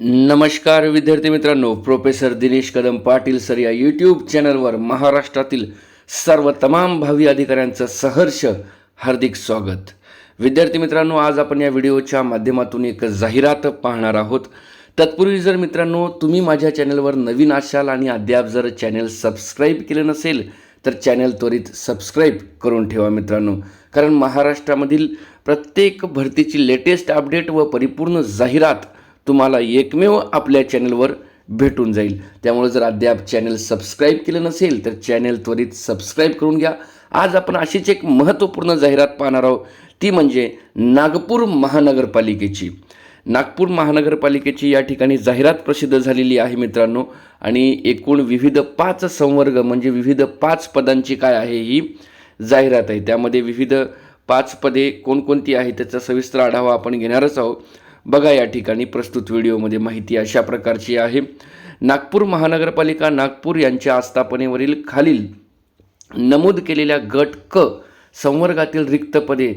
नमस्कार विद्यार्थी मित्रांनो प्रोफेसर दिनेश कदम पाटील सर या यूट्यूब चॅनलवर महाराष्ट्रातील सर्व तमाम भावी अधिकाऱ्यांचं सहर्ष हार्दिक स्वागत. विद्यार्थी मित्रांनो आज आपण या व्हिडिओच्या माध्यमातून एक जाहिरात पाहणार आहोत. तत्पूर्वी जर मित्रांनो तुम्ही माझ्या चॅनलवर नवीन असाल आणि अद्याप जर चॅनल सबस्क्राईब केलं नसेल तर चॅनल त्वरित सबस्क्राईब करून ठेवा मित्रांनो. कारण महाराष्ट्रामधील प्रत्येक भरतीची लेटेस्ट अपडेट व परिपूर्ण जाहिरात तुम्हाला एकमेव आपल्या चॅनलवर भेटून जाईल. त्यामुळे जर अद्याप चॅनल सबस्क्राईब केलं नसेल तर चॅनल त्वरित सबस्क्राईब करून घ्या. आज आपण अशीच एक महत्त्वपूर्ण जाहिरात पाहणार आहोत. ती म्हणजे नागपूर महानगरपालिकेची. नागपूर महानगरपालिकेची या ठिकाणी जाहिरात प्रसिद्ध झालेली आहे मित्रांनो. आणि एकूण विविध पाच संवर्ग म्हणजे विविध पाच पदांची काय आहे ही जाहिरात आहे. त्यामध्ये विविध पाच पदे कोणकोणती आहे त्याचा सविस्तर आढावा आपण घेणारच आहोत. बघा या ठिकाणी प्रस्तुत व्हिडिओमध्ये माहिती अशा प्रकारची आहे. नागपूर महानगरपालिका नागपूर यांच्या आस्थापनेवरील खालील नमूद केलेल्या गट क संवर्गातील रिक्त पदे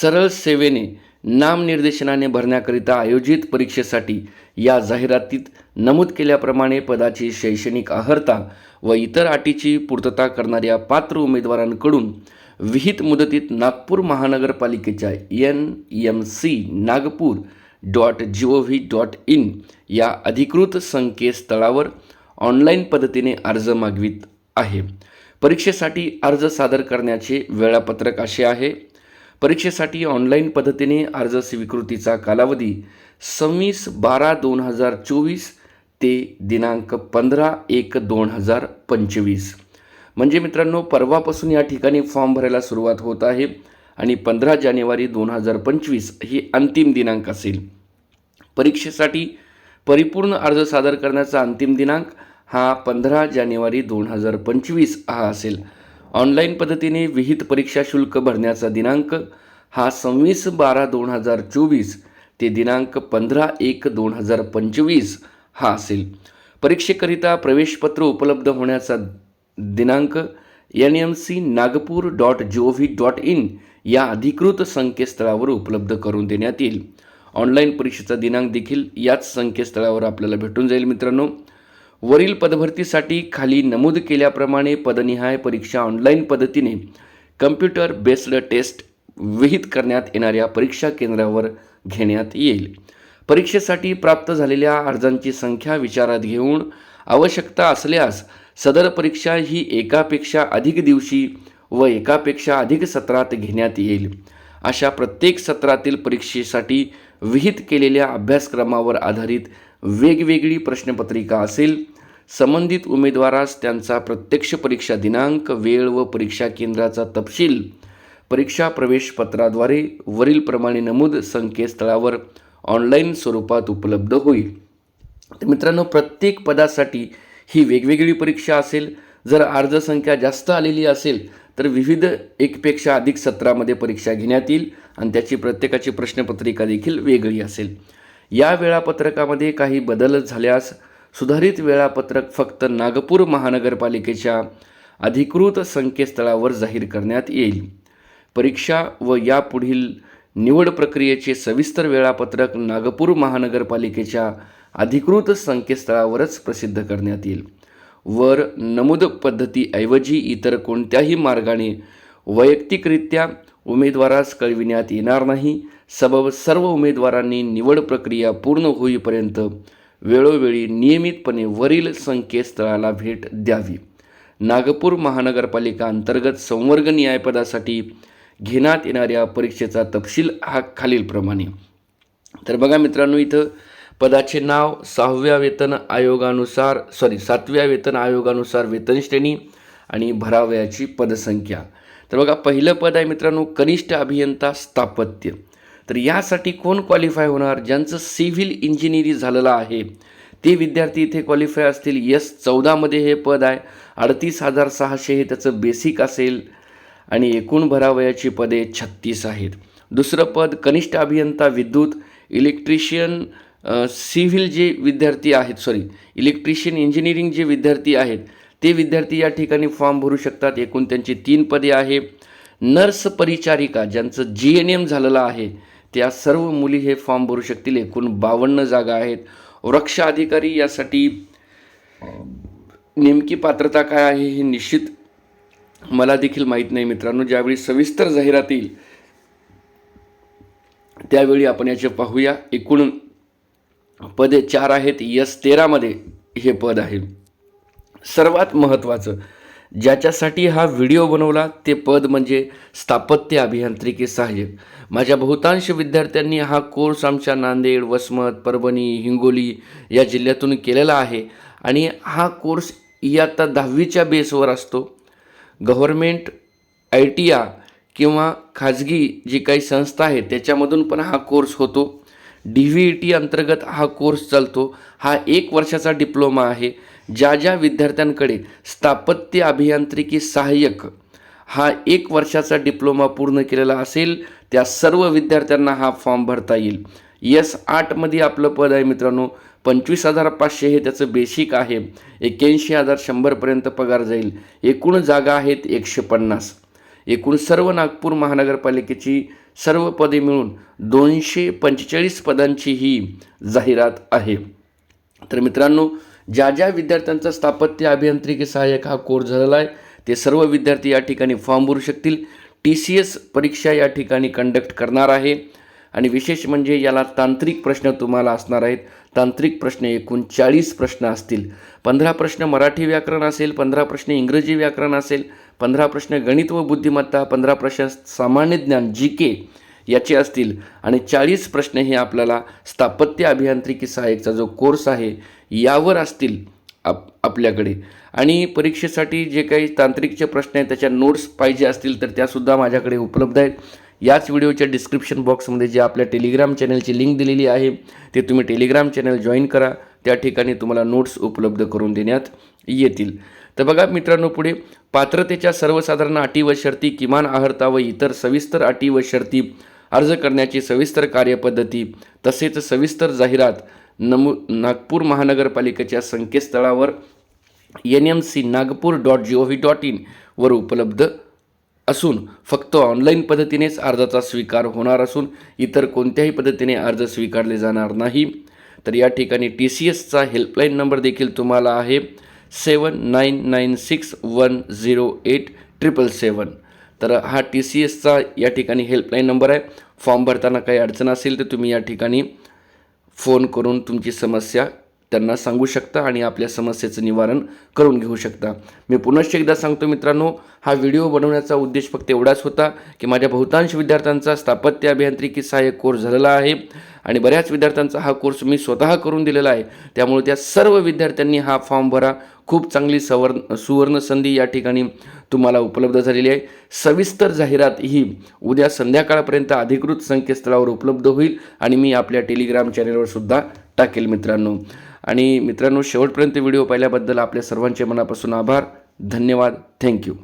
सरळ सेवेने नामनिर्देशनाने भरण्याकरिता आयोजित परीक्षेसाठी या जाहिरातीत नमूद केल्याप्रमाणे पदाची शैक्षणिक अर्हता व इतर अटीची पूर्तता करणाऱ्या पात्र उमेदवारांकडून विहित मुदतीत नागपूर महानगरपालिकेच्या N M C Nagpur dot G O V dot in या अधिकृत संकेतस्थळावर ऑनलाईन पद्धतीने अर्ज मागवित आहे. परीक्षेसाठी अर्ज सादर करण्याचे वेळापत्रक असे आहे. परीक्षेसाठी ऑनलाईन पद्धतीने अर्ज स्वीकृतीचा कालावधी सव्वीस बारा दोन हजार चोवीस ते दिनांक पंधरा एक दोन हजार पंचवीस. म्हणजे मित्रांनो परवापासून या ठिकाणी फॉर्म भरायला सुरुवात होत आहे. आणि पंधरा जानेवारी दोन हजार पंचवीस ही अंतिम दिनांक असेल. परीक्षेसाठी परिपूर्ण अर्ज सादर करण्याचा अंतिम दिनांक हा पंधरा जानेवारी दोन हजार पंचवीस हा असेल. ऑनलाईन पद्धतीने विहित परीक्षा शुल्क भरण्याचा दिनांक हा सव्वीस बारा दोन हजार चोवीस ते दिनांक पंधरा एक दोन हजार पंचवीस हा असेल. परीक्षेकरिता प्रवेशपत्र उपलब्ध होण्याचा दिनांक N M C Nagpur dot G O V dot in या अधिकृत संकेतस्थळावर उपलब्ध करून देण्यात येईल. ऑनलाईन परीक्षेचा दिनांक देखील याच संकेतस्थळावर आपल्याला भेटून जाईल मित्रांनो. वरील पदभरतीसाठी खाली नमूद केल्याप्रमाणे पदनिहाय परीक्षा ऑनलाईन पद्धतीने कम्प्युटर बेस्ड टेस्ट विहित करण्यात येणाऱ्या परीक्षा केंद्रावर घेण्यात येईल. परीक्षेसाठी प्राप्त झालेल्या अर्जांची संख्या विचारात घेऊन आवश्यकता असल्यास सदर परीक्षा ही एकापेक्षा अधिक दिवशी व एकापेक्षा अधिक सत्रात घेण्यात येईल. अशा प्रत्येक सत्रातील परीक्षेसाठी विहित केलेल्या अभ्यासक्रमावर आधारित वेगवेगळी प्रश्नपत्रिका असेल. संबंधित उमेदवारास त्यांचा प्रत्यक्ष परीक्षा दिनांक वेळ व परीक्षा केंद्राचा तपशील परीक्षा प्रवेशपत्राद्वारे वरीलप्रमाणे नमूद संकेतस्थळावर ऑनलाईन स्वरूपात उपलब्ध होईल. तर मित्रांनो प्रत्येक पदासाठी ही वेगवेगळी परीक्षा असेल. जर अर्जसंख्या जास्त आलेली असेल तर विविध एकपेक्षा अधिक सत्रामध्ये परीक्षा घेण्यात येईल आणि त्याची प्रत्येकाची प्रश्नपत्रिका देखील वेगळी असेल. या वेळापत्रकामध्ये काही बदल झाल्यास सुधारित वेळापत्रक फक्त नागपूर महानगरपालिकेच्या अधिकृत संकेतस्थळावर जाहीर करण्यात येईल. परीक्षा व यापुढील निवड प्रक्रियेचे सविस्तर वेळापत्रक नागपूर महानगरपालिकेच्या अधिकृत संकेतस्थळावरच प्रसिद्ध करण्यात येईल. वर नमूद पद्धतीऐवजी इतर कोणत्याही मार्गाने वैयक्तिकरित्या उमेदवारास कळविण्यात येणार नाही. सबब सर्व उमेदवारांनी निवड प्रक्रिया पूर्ण होईपर्यंत वेळोवेळी नियमितपणे वरील संकेतस्थळाला भेट द्यावी. नागपूर महानगरपालिका अंतर्गत संवर्ग न्यायपदासाठी घेण्यात येणाऱ्या परीक्षेचा तपशील हा खालीलप्रमाणे. तर बघा मित्रांनो इथं पदाचे नाव सहाव्या वेतन आयोगानुसार सॉरी सातव्या वेतन आयोगानुसार वेतन श्रेणी आणि भरावयाची पदसंख्या. तर बघा पहिलं पद आहे मित्रांनो कनिष्ठ अभियंता स्थापत्य. तर यासाठी कोण क्वालिफाय होणार? ज्यांचं सिव्हिल इंजिनिअरिंग झालेलं आहे ते विद्यार्थी इथे क्वालिफाय असतील. यस चौदामध्ये हे पद आहे. अडतीस हजार सहाशे हे त्याचं बेसिक असेल. आणि एकूण भरावयाची पदे छत्तीस आहेत. दुसरं पद कनिष्ठ अभियंता विद्युत इलेक्ट्रिशियन सिव्हिल जे विद्यार्थी आहेत सॉरी इलेक्ट्रिशियन इंजिनिअरिंग जे विद्यार्थी आहेत ते विद्यार्थी या ठिकाणी फॉर्म भरू शकतात. एकूण त्यांची तीन पदे आहे नर्स परिचारिका ज्यांचं जी एन एम झालेलं आहे त्या सर्व मुली हे फॉर्म भरू शकतील. एकूण बावन्न जागा आहेत. वृक्ष अधिकारी यासाठी नेमकी पात्रता काय आहे हे निश्चित मला देखील माहीत नाही मित्रांनो. ज्यावेळी सविस्तर जाहिरात येईल त्यावेळी आपण याचे पाहूया. एकूण पदे चार आहेत यस तेरामध्ये हे पद आहे. सर्वात महत्त्वाचं ज्याच्यासाठी हा व्हिडिओ बनवला ते पद म्हणजे स्थापत्य अभियांत्रिकी सहाय्यक. माझ्या बहुतांश विद्यार्थ्यांनी हा कोर्स आमच्या नांदेड वसमत परभणी हिंगोली या जिल्ह्यातून केलेला आहे आणि हा कोर्स इयत्ता दहावीच्या बेसवर असतो. गव्हर्मेंट आय टी आ किंवा खाजगी जी काही संस्था आहे त्याच्यामधून पण हा कोर्स होतो. डी व्ही ई टी अंतर्गत हा कोर्स चालतो. हा एक वर्षाचा डिप्लोमा आहे. ज्या ज्या विद्यार्थ्यांकडे स्थापत्य अभियांत्रिकी सहाय्यक हा एक वर्षाचा डिप्लोमा पूर्ण केलेला असेल त्या सर्व विद्यार्थ्यांना हा फॉर्म भरता येईल. यस आठमध्ये आपलं पद आहे मित्रांनो. पंचवीस हजार पाचशे हे त्याचं बेसिक आहे. एक्याऐंशी हजार शंभरपर्यंत पगार जाईल. एकूण जागा आहेत एकशे पन्नास. एकूण सर्व नागपूर महानगरपालिकेची सर्व पदे मिळून दोनशे पंचेचाळीस पदांची ही जाहिरात आहे. तर मित्रांनो ज्या ज्या विद्यार्थ्यांचा स्थापत्य अभियांत्रिकी सहाय्यक हा कोर्स झालेला आहे ते सर्व विद्यार्थी या ठिकाणी फॉर्म भरू शकतील. टी सी एस परीक्षा या ठिकाणी कंडक्ट करणार आहे. आणि विशेष म्हणजे याला तांत्रिक प्रश्न तुम्हाला असणार आहेत. तांत्रिक प्रश्न एकूण चाळीस प्रश्न असतील. पंधरा प्रश्न मराठी व्याकरण असेल पंधरा प्रश्न इंग्रजी व्याकरण असेल पंधरा प्रश्न गणित व बुद्धिमत्ता पंधरा प्रश्न सामान्य ज्ञान जी के याचे असतील. आणि चाळीस प्रश्न हे आपल्याला स्थापत्य अभियांत्रिकी सहाय्यकचा जो कोर्स आहे यावर असतील आप आपल्याकडे. आणि परीक्षेसाठी जे काही तांत्रिकचे प्रश्न आहेत त्याच्या नोट्स पाहिजे असतील तर त्यासुद्धा माझ्याकडे उपलब्ध आहेत. याच व्हिडिओच्या डिस्क्रिप्शन बॉक्समध्ये जे आपल्या टेलिग्राम चॅनलची लिंक दिलेली आहे ते तुम्ही टेलिग्राम चॅनल जॉईन करा. त्या ठिकाणी तुम्हाला नोट्स उपलब्ध करून देण्यात येतील. तर बघा मित्रांनो पुढे पात्रतेच्या सर्वसाधारण अटी व शर्ती किमान आहारता व इतर सविस्तर अटी व शर्ती अर्ज करण्याची सविस्तर कार्यपद्धती तसेच सविस्तर जाहिरात नमू नागपूर महानगरपालिकेच्या संकेतस्थळावर N M C Nagpur dot G O V dot in वर उपलब्ध असून फक्त ऑनलाईन पद्धतीनेच अर्जाचा स्वीकार होणार असून इतर कोणत्याही पद्धतीने अर्ज स्वीकारले जाणार नाही. तर या ठिकाणी टी सी एसचा हेल्पलाईन नंबर देखील तुम्हाला आहे. Seven nine nine six one zero eight triple seven तर हा टी सी एसचा या ठिकाणी हेल्पलाईन नंबर आहे. फॉर्म भरताना काही अडचण असेल तर तुम्ही या ठिकाणी फोन करून तुमची समस्या त्यांना सांगू शकता आणि आपल्या समस्येचं निवारण करून घेऊ शकता. मी पुनश्च एकदा सांगतो मित्रांनो हा व्हिडिओ बनवण्याचा उद्देश फक्त एवढाच होता की माझ्या बहुतांश विद्यार्थ्यांचा स्थापत्य अभियांत्रिकी सहाय्यक कोर्स झालेला आहे आणि बऱ्याच विद्यार्थ्यांचा हा कोर्स मी स्वतः करून दिलेला आहे. त्यामुळे त्या सर्व विद्यार्थ्यांनी हा फॉर्म भरा. खूप चांगली सवर्ण सुवर्णसंधी या ठिकाणी तुम्हाला उपलब्ध झालेली आहे. सविस्तर जाहिरात ही उद्या संध्याकाळपर्यंत अधिकृत संकेतस्थळावर उपलब्ध होईल आणि मी आपल्या टेलिग्राम चॅनेलवर सुद्धा टाकेल मित्रांनो. आणि मित्रांनो शेवटपर्यंत व्हिडिओ पाहिल्याबद्दल आपल्या सर्वांचे मनापासून आभार. धन्यवाद. थँक्यू.